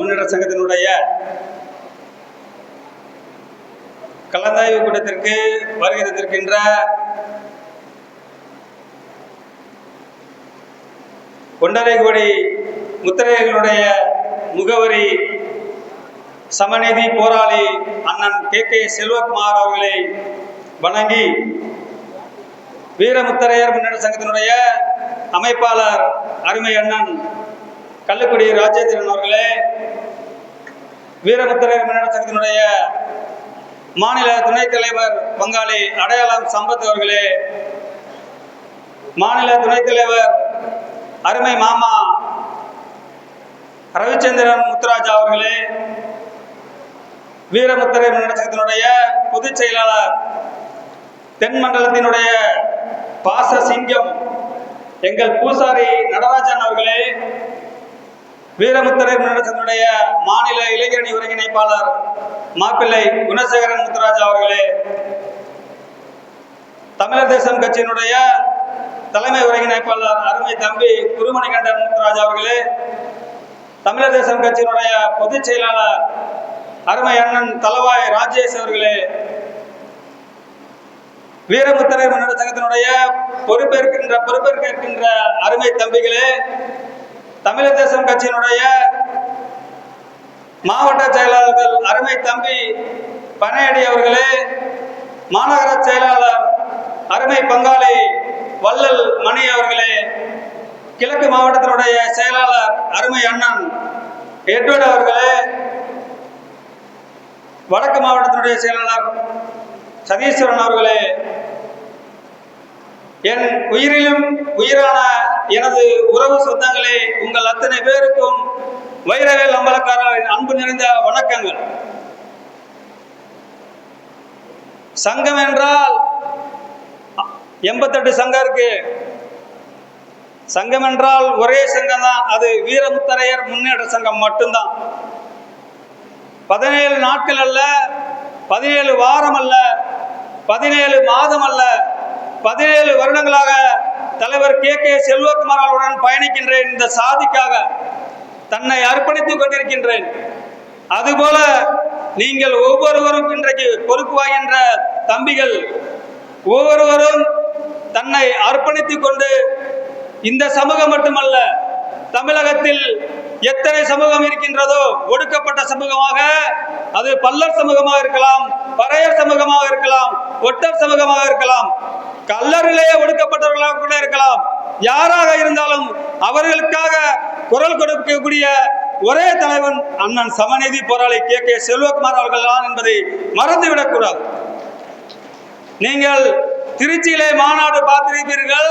முன்னேற்ற சங்கத்தினுடைய கலந்தாய்வு கூட்டத்திற்கு வருகை தந்திருக்கின்ற கொண்டரைகுடி முத்திரைகளுடைய முகவரி சமநீதி போராளி அண்ணன் கே கே செல்வகுமார் அவர்களை வணங்கி வீரமுத்தரையர் முன்னேற்ற சங்கத்தினுடைய அமைப்பாளர் அருமை அண்ணன் கள்ளக்குடி ராஜேந்திரன் அவர்களே வீரமுத்தரையர் முன்னேற்ற சங்கத்தினுடைய மாநில துணைத் தலைவர் பங்காளி அடையாளம் சம்பத் அவர்களே மாநில துணைத் தலைவர் அருமை மாமா ரவிச்சந்திரன் முத்துராஜா அவர்களே வீரமுத்தரை முன்னேற்ற சங்கத்தினுடைய பொதுச் செயலாளர் தென் மண்டலத்தினுடைய பாச சிங்கம் எங்கள் பூசாரி நடராஜன் அவர்களே வீரமுத்தரை முன்னேற்ற மாநில இளைஞரணி ஒருங்கிணைப்பாளர் மாப்பிள்ளை குணசேகரன் முத்துராஜா அவர்களே தமிழர் தேசம் கட்சியினுடைய தலைமை ஒருங்கிணைப்பாளர் அருமை தம்பி குருமணிகண்டன் முத்துராஜா அவர்களே தமிழர் தேசம் கட்சியினுடைய பொதுச் செயலாளர் அருமை அண்ணன் தலவாய் ராஜேஷ் அவர்களே வீரமுத்தரை முன்னேற்ற சங்கத்தினுடைய பொறுப்பேற்கின்ற பொறுப்பேற்கின்ற அருமை தம்பிகளே தமிழர் தேசம் கட்சியினுடைய மாவட்ட செயலாளர்கள் அருமை தம்பி பனையடி அவர்களே மாநகர செயலாளர் அருமை பங்காளி வள்ளல் மணி அவர்களே கிழக்கு மாவட்டத்தினுடைய செயலாளர் அருமை அண்ணன் எட்வர்ட் அவர்களே வடக்கு மாவட்டத்தினுடைய செயலாளர் சதீஸ்வரன் அவர்களே என் உயிரிலும் உயிரான எனது உறவு சொந்தங்களே உங்கள் அத்தனை பேருக்கும் வைரவேல் அம்பலக்காரரின் அன்பு நிறைந்த வணக்கங்கள். சங்கம் என்றால் எண்பத்தெட்டு சங்கம் இருக்கு. சங்கம் என்றால் ஒரே சங்கம் தான் அது வீரமுத்தரையர் முன்னேற்ற சங்கம் மட்டும்தான். பதினேழு நாட்கள் அல்ல பதினேழு வாரம் அல்ல பதினேழு மாதம் அல்ல பதினேழு வருடங்களாக தலைவர் கே கே செல்வகுமார் அவர்களுடன் பயணிக்கின்றேன். இந்த சாதிக்காக தன்னை அர்ப்பணித்துக் கொண்டிருக்கின்றேன். அதுபோல நீங்கள் ஒவ்வொருவரும் இன்றைக்கு பொறுப்பு வாகின்ற தம்பிகள் ஒவ்வொருவரும் தன்னை அர்ப்பணித்துக் கொண்டு இந்த சமூகம் மட்டுமல்ல தமிழகத்தில் எத்தனை சமூகம் இருக்கின்றதோ ஒடுக்கப்பட்ட சமூகமாக அது பல்லர் சமூகமாக இருக்கலாம் பறையர் சமூகமாக இருக்கலாம் ஒட்டர் சமூகமாக இருக்கலாம். கல்லறிலேயே ஒடுக்கப்பட்டவர்களாக கூட இருக்கலாம். யாராக இருந்தாலும் அவர்களுக்காக குரல் கொடுக்கக்கூடிய ஒரே தலைவன் அண்ணன் சமநீதி போராளி கே. கே. செல்வகுமார் அவர்கள் தான் என்பதை மறந்துவிடக்கூடாது. நீங்கள் திருச்சியிலே மாநாடு பார்த்திருப்பீர்கள்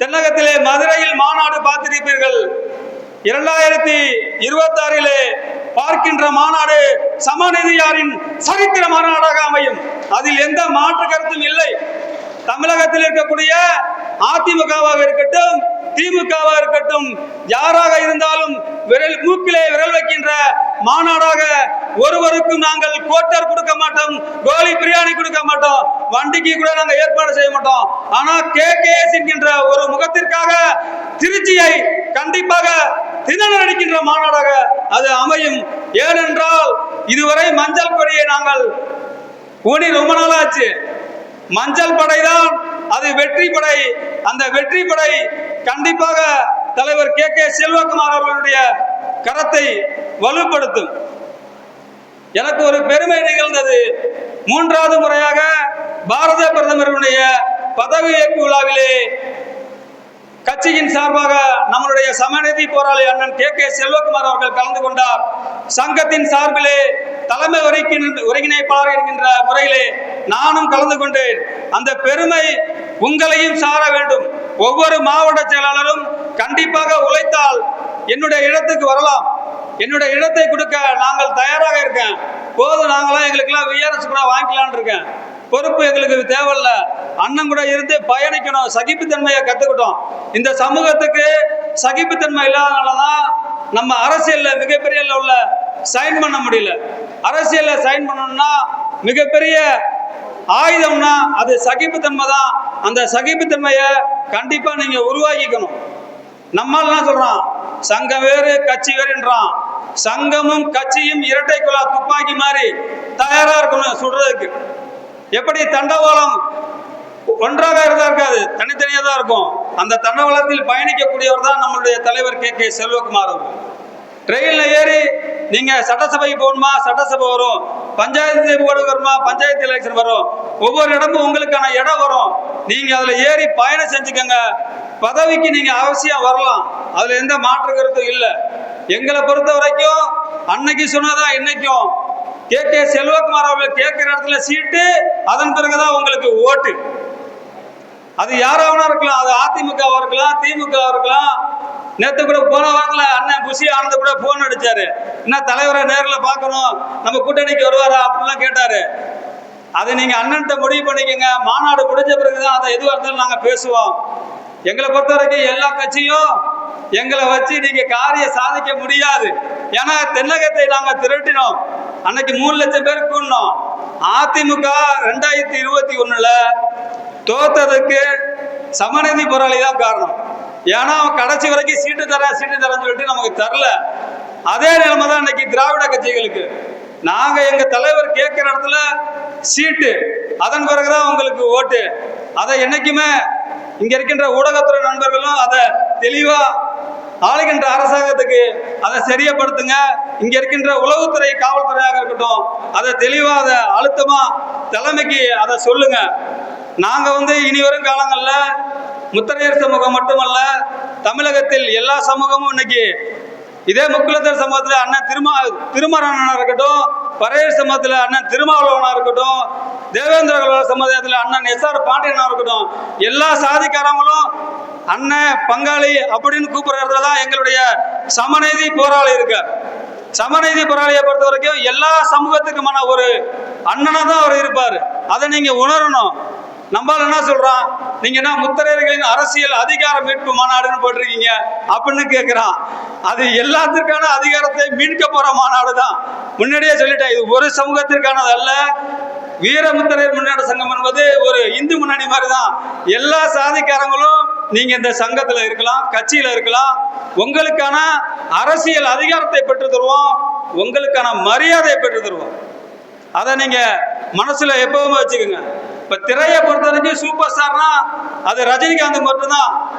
தென்னகத்திலே மதுரையில் மாநாடு பார்த்திருப்பீர்கள். இரண்டாயிரத்தி இருபத்தி ஆறிலே பார்க்கின்ற மாநாடு சமநிதியாரின் சரித்திர மாநாடாக அமையும். அதில் எந்த மாற்று கருத்தும் இல்லை. தமிழகத்தில் இருக்கக்கூடிய அதிமுகவாக இருக்கட்டும் திமுகவாக இருக்கட்டும் யாராக இருந்தாலும் விரல் மூக்கிலே விரல் வைக்கின்ற மாநாடாக ஒருவருக்கும் நாங்கள் கோட்டர் கொடுக்க மாட்டோம் கோலி பிரியாணி கொடுக்க மாட்டோம் வண்டிக்கு கூட நாங்கள் ஏற்பாடு செய்ய மாட்டோம். ஆனா கே கேஎஸ் என்கின்ற ஒரு முகத்திற்காக திருச்சியை கண்டிப்பாக தினம் நடக்கின்ற மாநாடாக? அது அமையும். ஏனென்றால் இதுவரை மஞ்சள் கொடியை நாங்கள் ஊனி ரொம்ப நாளாச்சு. மஞ்சள் படைதான் அது வெற்றி படை. அந்த வெற்றி படை கண்டிப்பாக தலைவர் கே. கே. செல்வகுமார் அவர்களுடைய கரத்தை வலுப்படுத்தும். எனக்கு ஒரு பெருமை நிகழ்ந்தது. மூன்றாவது முறையாக பாரத பிரதமருடைய பதவியேற்பு விழாவிலே கட்சியின் சார்பாக நம்மளுடைய சமநீதி போராளி அண்ணன் கே கே செல்வகுமார் அவர்கள் கலந்து கொண்டார். சங்கத்தின் சார்பிலே தலைமை ஒருங்கிணை- ஒருங்கிணைப்பாளர் என்கின்ற முறையிலே நானும் கலந்து கொண்டேன். அந்த பெருமை உங்களையும் சார வேண்டும். ஒவ்வொரு மாவட்ட செயலாளரும் கண்டிப்பாக உழைத்தால் என்னுடைய இடத்துக்கு வரலாம். என்னுடைய இடத்தை கொடுக்க நாங்கள் தயாராக இருக்கேன். போதும் நாங்களாம் எங்களுக்கெல்லாம் விஆர்எஸ் கூட வாங்கிக்கலான் இருக்கேன். பொறுப்பு எங்களுக்கு தேவையில்ல. அண்ணன் கூட இருந்து பயணிக்கணும். சகிப்புத்தன்மையை கற்றுக்கிட்டோம் இந்த சமூகத்துக்கு சகிப்புத்தன்மை இல்லாதனால தான் நம்ம அரசியலில் மிகப்பெரிய உள்ள சைன் பண்ண முடியல. அரசியலில் சைன் பண்ணணும்னா மிகப்பெரிய ஆயுதம்னா அது சகிப்புத்தன்மை தான். அந்த சகிப்புத்தன்மையை கண்டிப்பாக நீங்கள் உருவாக்கிக்கணும். நம்மால் சொல்கிறான் சங்கம் வேறு கட்சி வேறுன்றான். சங்கமும் கட்சியும் இரட்டை குழா துப்பாக்கி மாதிரி தயாரா இருக்கணும் சுடுறதுக்கு எப்படி தண்டவாளம் ஒன்றாக இருந்தா இருக்காது தனித்தனியாக தான் இருக்கும். அந்த தண்டவாளத்தில் பயணிக்கக்கூடியவர் தான் நம்மளுடைய தலைவர் கே. கே. செல்வகுமார் அவர்கள். ட்ரெயின்ல ஏறி நீங்க சட்டசபைக்கு போகணுமா? சட்டசபை வரும். பஞ்சாயத்து போர்டு வருமா? பஞ்சாயத்து எலெக்ஷன் வரும். ஒவ்வொரு இடமும் உங்களுக்கான இடம் வரும். நீங்க அதுல ஏறி பயணம் செஞ்சுக்கோங்க. பதவிக்கு நீங்க அவசியம் வரலாம். அதுல எந்த மாற்று கருத்தும் இல்லை. எங்களை பொறுத்த வரைக்கும் அன்னைக்கு சொன்னதா இன்னைக்கும். கே கே செல்வகுமார் அவர்கள் கேட்கிற இடத்துல சீட்டு அதன் பிறகுதான் உங்களுக்கு ஓட்டு. அது யாராவனா இருக்கலாம் அது அதிமுகவா இருக்கலாம் திமுக இருக்கலாம். நேத்து கூட போன வாரத்துல அண்ணன் புஷி ஆனந்த கூட போன் அடிச்சாரு. என்ன தலைவரை நேரில் பார்க்கணும் நம்ம கூட்டணிக்கு வருவாரா அப்படின்லாம் கேட்டாரு. அதை நீங்க அண்ணன்ட்ட முடிவு பண்ணிக்கங்க. மாநாடு முடிஞ்ச பிறகுதான் அதை எதுவாக இருந்தாலும் நாங்க பேசுவோம். எங்களை பொறுத்த வரைக்கும் எல்லா கட்சியும் எங்களை வச்சு நீங்க காரியம் சாதிக்க முடியாது. ஏன்னா தென்னகத்தை நாங்க திரட்டினோம். அன்னைக்கு மூணு லட்சம் பேர் கூடணும் அதிமுக ரெண்டாயிரத்தி இருபத்தி ஒண்ணுல தோத்ததுக்கு சமநிதி போராளி தான் காரணம். ஏன்னா அவன் கடைசி வரைக்கும் சீட்டு தரேன் சீட்டு தரேன்னு சொல்லிட்டு நமக்கு தரல. அதே நிலைமை தான் இன்னைக்கு திராவிட கட்சிகளுக்கு. நாங்க எங்க தலைவர் கேட்கிற இடத்துல சீட்டு அதன் பிறகுதான் உங்களுக்கு ஓட்டு. அதை என்னைக்குமே இங்க இருக்கின்ற ஊடகத்துறை நண்பர்களும் அதை தெளிவா ஆளுகின்ற அரசாங்கத்துக்கு அதை சரியப்படுத்துங்க. இங்க இருக்கின்ற உளவுத்துறை காவல்துறையாக இருக்கட்டும் அதை தெளிவா அதை அழுத்தமா தலைமைக்கு அதை சொல்லுங்க. நாங்க வந்து இனி வரும் காலங்களில் முத்தரையர் சமூகம் மட்டுமல்ல தமிழகத்தில் எல்லா சமூகமும் இன்னைக்கு இதே முக்குலத்தர் சமூகத்தில் அண்ணன் திருமா திருமரணனா இருக்கட்டும் பறையர் சமூகத்தில் அண்ணன் திருமாவளவனா இருக்கட்டும் தேவேந்திர கலவர சமுதாயத்தில் அண்ணன் எஸ் ஆர் பாண்டியனா இருக்கட்டும் எல்லா சாதிக்காரங்களும் அண்ணன் பங்காளி அப்படின்னு கூப்பிடுறதுல தான் எங்களுடைய சமநீதி போராளி இருக்கார் சமநீதி போராளியை பொறுத்த வரைக்கும் எல்லா சமூகத்துக்குமான ஒரு அண்ணனாக தான் அவர் இருப்பார். அதை நீங்கள் உணரணும். நம்மால் என்ன சொல்றான்? நீங்க என்ன முத்தரையர்களின் அரசியல் அதிகார மீட்பு மாநாடுன்னு போட்டிருக்கீங்க? அப்படின்னு கேட்கிறான் அது எல்லாத்திற்கான அதிகாரத்தை மீட்க போற மாநாடு தான் முன்னாடியே சொல்லிட்டேன் இது ஒரு சமூகத்திற்கானது அல்ல. வீரமுத்தரையர் முன்னேற்ற சங்கம் என்பது ஒரு இந்து முன்னணி மாதிரி தான் எல்லா சாதிக்காரங்களும் நீங்க இந்த சங்கத்துல இருக்கலாம் கட்சியில இருக்கலாம் உங்களுக்கான அரசியல் அதிகாரத்தை பெற்று தருவோம் உங்களுக்கான மரியாதையை பெற்று தருவோம். அதை நீங்க மனசுல எப்பவுமே வச்சுக்கோங்க. இப்ப திரையை பொறுத்த வரைக்கும் சூப்பர் ஸ்டார்னா அது ரஜினிகாந்த் மட்டும்தான்.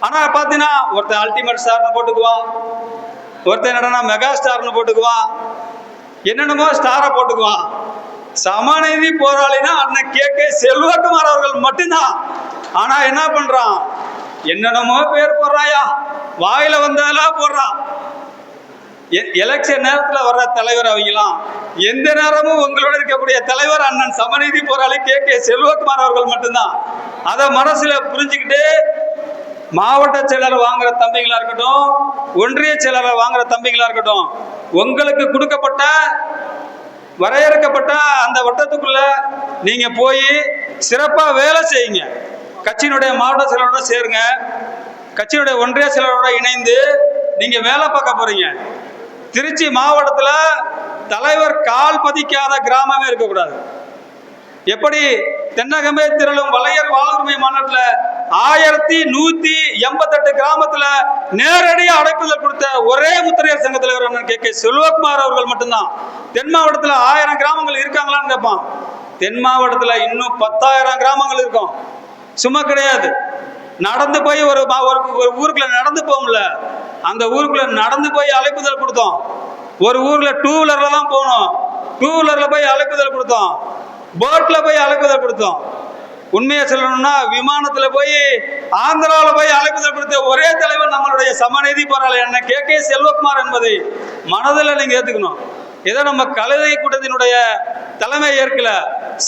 ஆனா பாத்தீங்கன்னா ஒருத்தன் அல்டிமேட் ஸ்டார்னு போட்டுக்குவான். ஒருத்தன் என்னடா மெகா ஸ்டார்னு போட்டுக்குவான். என்னென்னமோ ஸ்டாரை போட்டுக்குவான். சமநீதி போராளினா அண்ணன் கே. கே. செல்வகுமார் அவர்கள் மட்டும்தான். ஆனா என்ன பண்றான்? என்னென்னமோ பேர் போடுறாயா? வாயில வந்ததெல்லாம் போடுறான். எலெக்ஷன் நேரத்தில் வர்ற தலைவர் அவங்களாம் எந்த நேரமும் உங்களோட இருக்கக்கூடிய தலைவர் அண்ணன் சமநீதி போராளி கே. கே. செல்வகுமார் அவர்கள் மட்டும்தான். அதை மனசுல புரிஞ்சுக்கிட்டு மாவட்ட செயலர் வாங்குற தம்பிங்களா இருக்கட்டும் ஒன்றிய செயலரை வாங்குற தம்பிங்களா இருக்கட்டும் உங்களுக்கு கொடுக்கப்பட்ட வரையறுக்கப்பட்ட அந்த வட்டத்துக்குள்ள நீங்க போய் சிறப்பா வேலை செய்யுங்க. கட்சியினுடைய மாவட்ட செயலரோட சேருங்க. கட்சியினுடைய ஒன்றிய செயலரோட இணைந்து நீங்க வேலை பார்க்க போறீங்க. திருச்சி மாவட்டத்தில் தலைவர் கால் பதிக்காத கிராமமே இருக்கக்கூடாது. எப்படி? தென்னகமே திரளும் வளையர் வாழ்வுரிமை மாநாட்டில் ஆயிரத்தி நூத்தி எண்பத்தெட்டு கிராமத்துல நேரடியாக அடைப்புதல் கொடுத்த ஒரே முத்திரையர் சங்க தலைவர் கே. கே. செல்வகுமார் அவர்கள் மட்டும்தான். தென் மாவட்டத்தில் ஆயிரம் கிராமங்கள் இருக்காங்களான்னு கேட்பான் தென் மாவட்டத்தில் இன்னும் பத்தாயிரம் கிராமங்கள் இருக்கும். சும்மா கிடையாது. நடந்து போய் ஒரு ஒரு ஒரு ஊருக்குள்ள நடந்து போகும்ல. அந்த ஊருக்குள்ள நடந்து போய் அழைப்புதல் கொடுத்தோம். ஒரு ஊர்ல டூ வீலர்ல தான் போகணும் டூ வீலர்ல போய் அழைப்புதல் கொடுத்தோம். போட்ல போய் அழைப்புதல் கொடுத்தோம். உண்மையை சொல்லணும்னா விமானத்துல போய் ஆந்திராவில் போய் அழைப்புதல் கொடுத்த ஒரே தலைவர் நம்மளுடைய சமநீதி போராளி என்ன கே. கே. செல்வகுமார் என்பதை மனதில் நீங்க ஏத்துக்கணும். இதை நம்ம கழுதை கூட்டத்தினுடைய தலைமை ஏற்கல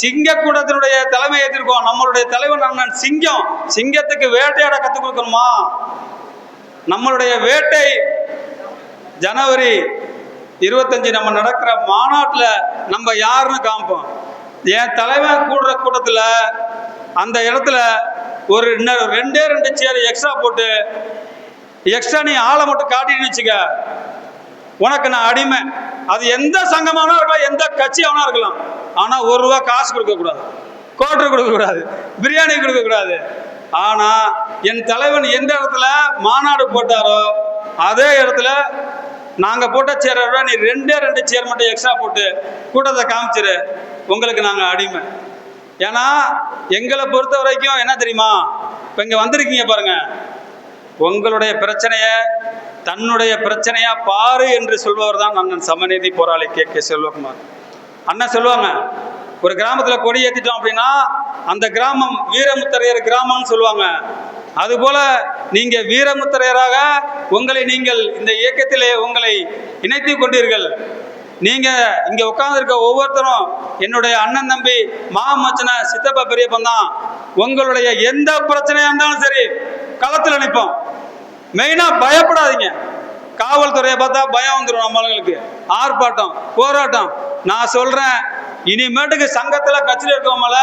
சிங்க கூட்டத்தினுடைய தலைமை ஏற்றிருக்கோம் நம்மளுடைய தலைவர் அண்ணன் சிங்கம் சிங்கத்துக்கு வேட்டையாட கத்துக் கொடுக்கணுமா? நம்மளுடைய வேட்டை ஜனவரி இருபத்தஞ்சு நம்ம நடக்கிற மாநாட்டில் நம்ம யாருன்னு காமிப்போம் என் தலைவன் கூடுற கூட்டத்தில் அந்த இடத்துல ஒரு இன்னும் ரெண்டே ரெண்டு சேர் எக்ஸ்ட்ரா போட்டு எக்ஸ்ட்ரா நீ ஆளை மட்டும் காட்டின்னு வச்சுக்க உனக்கு நான் அடிமை. அது எந்த சங்கமானா இருக்கலாம் எந்த கட்சியாவனா இருக்கலாம். ஆனால் ஒரு ரூபா காசு கொடுக்கக்கூடாது. கோட்டர் கொடுக்கக்கூடாது. பிரியாணி கொடுக்கக்கூடாது. ஆனால் ஆனா என் தலைவன் எந்த இடத்துல மாநாடு போட்டாரோ அதே இடத்துல நாங்கள் போட்ட சேரை நீ ரெண்டே ரெண்டு சேர் மட்டும் எக்ஸ்ட்ரா போட்டு கூட்டத்தை காமிச்சிரு. உங்களுக்கு நாங்கள் அடிமை. ஏன்னா எங்களை பொறுத்த வரைக்கும் என்ன தெரியுமா? இப்போ இங்கே வந்திருக்கீங்க பாருங்க. உங்களுடைய பிரச்சனையை தன்னுடைய பிரச்சனையா பாரு என்று சொல்பவர் தான் அண்ணன் சமநீதி போராளி கே கே செல்வகுமார். அண்ணன் சொல்லுவாங்க ஒரு கிராமத்தில் கொடி ஏற்றிட்டோம் அப்படின்னா அந்த கிராமம் வீரமுத்தரையர் கிராமம்னு சொல்லுவாங்க. அதுபோல நீங்க வீரமுத்தரையராக உங்களை நீங்கள் இந்த இயக்கத்திலே உங்களை இணைத்து கொண்டீர்கள். நீங்க இங்க உட்கார்ந்துருக்க ஒவ்வொருத்தரும் என்னுடைய அண்ணன் தம்பி மாமச்சன சித்தப்பா பெரியப்பன் தான். உங்களுடைய எந்த பிரச்சனையா இருந்தாலும் சரி களத்தில் நிற்போம் மெயினா பயப்படாதீங்க. காவல்துறையை பார்த்தா பயம் வந்துடும் நம்மளுக்கு ஆர்ப்பாட்டம் போராட்டம். நான் சொல்றேன் இனிமேட்டுக்கு சங்கத்துல கட்சியில் இருக்கவங்கள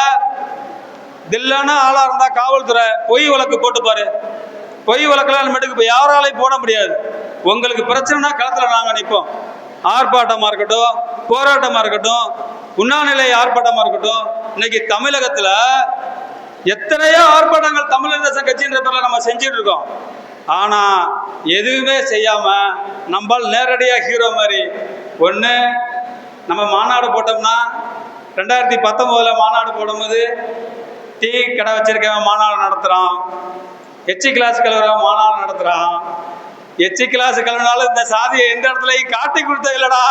தில்லான ஆளா இருந்தா காவல்துறை பொய் வழக்கு போட்டுப்பாரு பொய் வழக்கெல்லாம் இனிமேட்டுக்கு இப்போ யாராலையும் போட முடியாது. உங்களுக்கு பிரச்சனைனா களத்தில் நாங்கள் நிற்போம் ஆர்ப்பாட்டமாக இருக்கட்டும் போராட்டமாக இருக்கட்டும் உண்ணாநிலை ஆர்ப்பாட்டமாக இருக்கட்டும் இன்னைக்கு தமிழகத்தில் எத்தனையோ ஆர்ப்பாட்டங்கள் தமிழர் கட்சின்ற பேரில் நம்ம செஞ்சுட்டு இருக்கோம். ஆனா எதுவுமே செய்யாம நம்மால் நேரடியாக ஹீரோ மாதிரி. ஒன்று நம்ம மாநாடு போட்டோம்னா ரெண்டாயிரத்தி பத்தொன்பதுல மாநாடு போடும்போது டீ கடை வச்சிருக்கவன் மாநாடு நடத்துகிறான் எச்சி கிளாஸ் கலவரம் மாநாடு நடத்துகிறான் எச்சி கிளாஸ் கலவனாலும் இந்த சாதியை எந்த இடத்துலையும் காட்டி கொடுத்தது இல்லடா.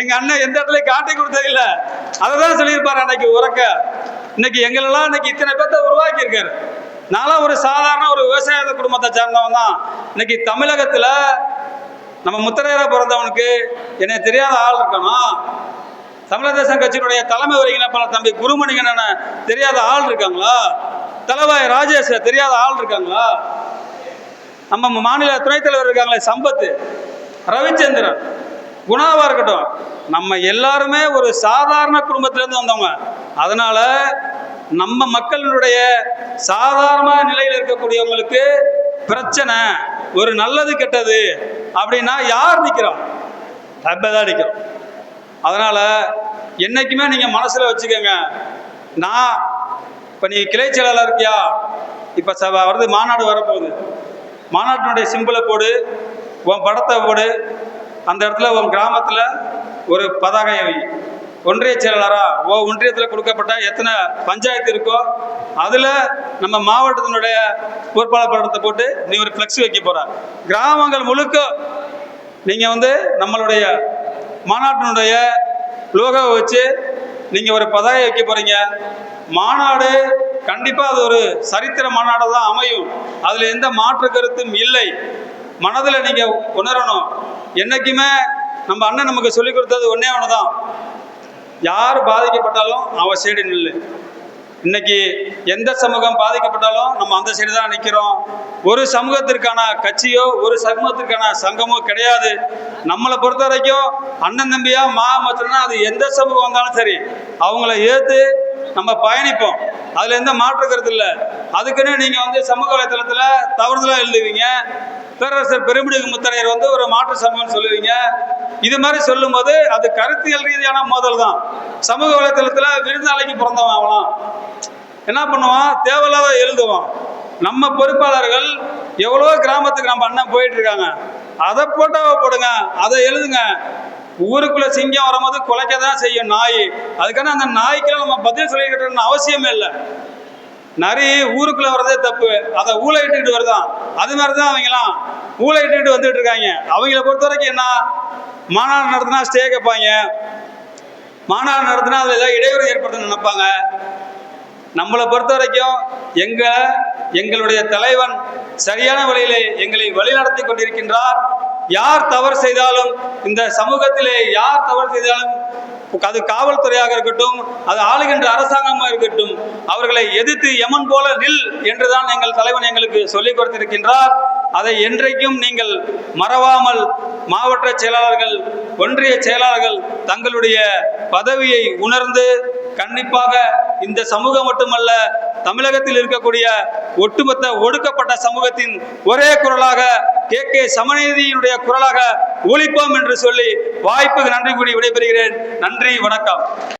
எங்கள் அண்ணன் எந்த இடத்துலையும் காட்டி கொடுத்தது இல்லை. அதை தான் சொல்லியிருப்பார் அன்னைக்கு உறக்க. இன்னைக்கு எங்களெல்லாம் இன்னைக்கு இத்தனை பேர்த்த உருவாக்கியிருக்காரு. நானும் ஒரு சாதாரண ஒரு விவசாய குடும்பத்தை சேர்ந்தவன் தான். இன்னைக்கு தமிழகத்தில் நம்ம முத்திரையரா பிறந்தவனுக்கு என்னை தெரியாத ஆள் இருக்கணும் தமிழக தேசம் கட்சியினுடைய தலைமை ஒருங்கிணைப்பாளர் பல தம்பி குருமணிகன் தெரியாத ஆள் இருக்காங்களா? தலைவாய் ராஜேஷ் தெரியாத ஆள் இருக்காங்களா? நம்ம மாநில துணைத் தலைவர் இருக்காங்களே சம்பத்து ரவிச்சந்திரன். குணாவா இருக்கட்டும். நம்ம எல்லாருமே ஒரு சாதாரண குடும்பத்திலேருந்து வந்தவங்க. அதனால நம்ம மக்களினுடைய சாதாரண நிலையில் இருக்கக்கூடியவங்களுக்கு பிரச்சனை ஒரு நல்லது கெட்டது அப்படின்னா யார் நிற்கிறோம் நம்ம தான் நிற்கிறோம் அதனால் என்னைக்குமே நீங்கள் மனசில் வச்சுக்கோங்க. நான் இப்போ நீ கிளை செயலாளர் இருக்கியா? இப்போ ச வருது மாநாடு வரப்போகுது. மாநாட்டினுடைய சிம்பிளை போடு உன் படத்தை போடு அந்த இடத்துல உன் கிராமத்தில் ஒரு பதாகையை வை. ஒன்றிய செயலாளரா ஓ ஒன்றியத்தில் கொடுக்கப்பட்ட எத்தனை பஞ்சாயத்து இருக்கோ அதில் நம்ம மாவட்டத்தினுடைய பொறுப்பாளர் படத்தை போட்டு நீ ஒரு ஃப்ளெக்ஸ் வைக்க போகிற கிராமங்கள் முழுக்க நீங்கள் வந்து நம்மளுடைய மாநாட்டினுடைய லோகோவை வச்சு நீங்கள் ஒரு பதாகை வைக்க போகிறீங்க மாநாடு கண்டிப்பாக அது ஒரு சரித்திர மாநாடாக தான் அமையும். அதில் எந்த மாற்று கருத்தும் இல்லை. மனதில் நீங்கள் உணரணும். என்னைக்குமே நம்ம அண்ணன் நமக்கு சொல்லிக் கொடுத்தது ஒன்றே ஒன்று தான் யார் பாதிக்கப்பட்டாலும் அவன் சைடு நில்லு. இன்னைக்கு எந்த சமூகம் பாதிக்கப்பட்டாலும் நம்ம அந்த சைடு தான் நிற்கிறோம் ஒரு சமூகத்திற்கான கட்சியோ ஒரு சமூகத்திற்கான சங்கமோ கிடையாது. நம்மளை பொறுத்த வரைக்கும் அண்ணன் தம்பியா மா மச்சனா அது எந்த சமூகம் வந்தாலும் சரி அவங்கள ஏற்று நம்ம பயணிப்போம். அதில் எந்த மாற்று கருத்து இல்லை. அதுக்குன்னு நீங்கள் வந்து சமூக வலைத்தளத்தில் தவறுதலாக எழுதுவீங்க. பேரரசர் பெருமிடுகு முத்தரையர் வந்து ஒரு மாற்று சமூகம்னு சொல்லுவீங்க. இது மாதிரி சொல்லும்போது அது கருத்தியல் ரீதியான மோதல் தான். சமூக வலைத்தளத்தில் விருந்தாளிக்கு பிறந்தவன் அவலாம் என்ன பண்ணுவான்? தேவையில்லாத எழுதுவான். நம்ம பொறுப்பாளர்கள் எவ்வளோ கிராமத்துக்கு நம்ம அண்ணன் போயிட்டு இருக்காங்க. அதை போட்டோவை போடுங்க அதை எழுதுங்க. ஊருக்குள்ள சிங்கம் வரும்போது குலைக்க தான் செய்யும் நாய். அதுக்கான அந்த நாய்க்கெல்லாம் நம்ம பதில் சொல்லிக்கிட்டோம்னு அவசியமே இல்லை. நரி ஊருக்குள்ள வர்றதே தப்பு. அதை ஊழ இட்டுக்கிட்டு வருதான். அது மாதிரி தான் அவங்களாம் ஊழ இட்டுக்கிட்டு வந்துட்டு இருக்காங்க. அவங்கள பொறுத்த வரைக்கும் என்ன? மாநாடு நடத்தினா ஸ்டே கேட்பாங்க. மாநாடு நடத்தினா அதில் ஏதாவது இடையூறு ஏற்படுத்த நினைப்பாங்க. நம்மளை பொறுத்த வரைக்கும் எங்க எங்களுடைய தலைவன் சரியான வழியிலே எங்களை வழிநடத்தி கொண்டிருக்கின்றார். யார் தவறு செய்தாலும் இந்த சமூகத்திலே யார் தவறு செய்தாலும் அது காவல்துறையாக இருக்கட்டும் அது ஆளுகின்ற அரசாங்கமாக இருக்கட்டும் அவர்களை எதிர்த்து எமன் போல நில் என்றுதான் எங்கள் தலைவன் எங்களுக்கு சொல்லிக் கொடுத்திருக்கின்றார். அதை என்றைக்கும் நீங்கள் மறவாமல் மாவட்ட செயலாளர்கள் ஒன்றிய செயலாளர்கள் தங்களுடைய பதவியை உணர்ந்து கண்டிப்பாக இந்த சமூகம் மட்டுமல்ல தமிழகத்தில் இருக்கக்கூடிய ஒட்டுமொத்த ஒடுக்கப்பட்ட சமூகத்தின் ஒரே குரலாக கே. கே. சமநீதியினுடைய குரலாக ஒழிப்போம் என்று சொல்லி வாய்ப்புக்கு நன்றி கூறி விடைபெறுகிறேன். நன்றி வணக்கம்.